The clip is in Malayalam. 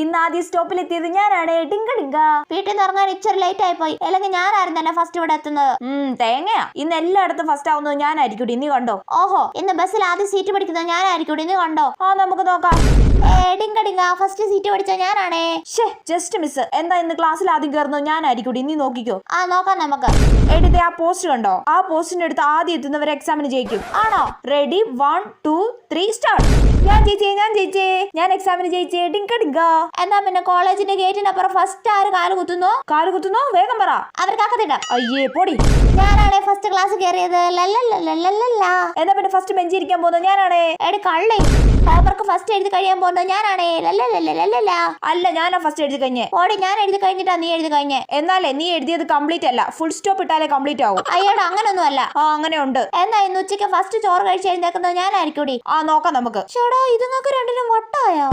ഇന്ന് ആദ്യ സ്റ്റോപ്പിൽ എത്തിയത് ഞാനാണ്. ഡിങ്ക ഡിങ്ക വീട്ടിൽ നിന്ന് ഇറങ്ങാൻ ഇച്ചിരി ലേറ്റ് ആയി പോയി അല്ലെങ്കിൽ ഞാനായിരുന്നു തന്നെ ഫസ്റ്റ് ഇവിടെ എത്തുന്നത്. ഉം തേങ്ങയാ ഇന്ന് എല്ലായിടത്തും ഫസ്റ്റ് ആവുന്നത് ഞാനായിരിക്കും നീ കണ്ടോ? ഓഹോ ഇന്ന് ബസ്സിൽ ആദ്യം സീറ്റ് പിടിക്കുന്നത് ഞാനായിരിക്കും ഇനി കണ്ടോ? ആ നമുക്ക് നോക്കാം. ഡിങ്ക ഡിങ്ക ഫസ്റ്റ് സീറ്റ് പിടിച്ച ഞാനാണേ. ഷേ ജസ്റ്റ് മിസ് എന്താ ഇന്ന് ക്ലാസ്സിൽ ആദ്യം കയറുന്നത് ഞാനായിരിക്കും നീ നോക്കിക്കോ. ആ നോക്കാം നമുക്ക്. എടുത്ത് ആ പോസ്റ്റ് കണ്ടോ? ആ പോസ്റ്റിന്റെ അടുത്ത് ആദ്യം എത്തുന്നവരെ എക്സാമിന് ജയിക്കും. ആണോ? Ready one two three start ജയിച്ചേ ഞാൻ ചേച്ചി. ഞാൻ എക്സാമിന് ജയിച്ചേ ഡിങ്ക ഡിങ്ക എന്നാ പിന്നെ കോളേജിന്റെ ഗേറ്റിനപ്പുറം ഫസ്റ്റ് ആര് കാൽ കുത്തുന്നു? കാൽ കുത്തുന്നു? വേഗം പറ. അവർക്കാക്കത്തില്ല അയ്യേ പൊടി. ഞാനാണേ ഫസ്റ്റ് ക്ലാസ് കയറിയത് എന്നാ പിന്നെ ഫസ്റ്റ് ബെഞ്ചിരിക്കാൻ പോകുന്നത്? ഞാനാണേ. എടി കള്ളി. ഫസ്റ്റ് എഴുതി കഴിയാൻ പോകുന്നത് ഞാനാണേ. ലല്ലല്ലല്ലല്ല അല്ല ഞാനാ ഫസ്റ്റ് എഴുതി കഴിഞ്ഞേ. ഓടി ഞാൻ എഴുതി കഴിഞ്ഞിട്ടാ നീ എഴുതി കഴിഞ്ഞേ. എന്നാലേ നീ എഴുതിയത് കംപ്ലീറ്റ് അല്ല. ഫുൾ സ്റ്റോപ്പ് ഇട്ടാലേ കംപ്ലീറ്റ് ആവും. അയ്യോ അങ്ങനൊന്നും അല്ല. ആ അങ്ങനെ ഉണ്ട് എന്നാ ഇന്ന് ഉച്ചയ്ക്ക് ഫസ്റ്റ് ചോറ് കഴിച്ച് എഴുന്നേക്കുന്നത് ഞാനായിരിക്കും ആ നോക്കാം നമുക്ക്. ചേടാ ഇത് ഇതുങ്ങൾക്ക് രണ്ടിനും വട്ടായോ?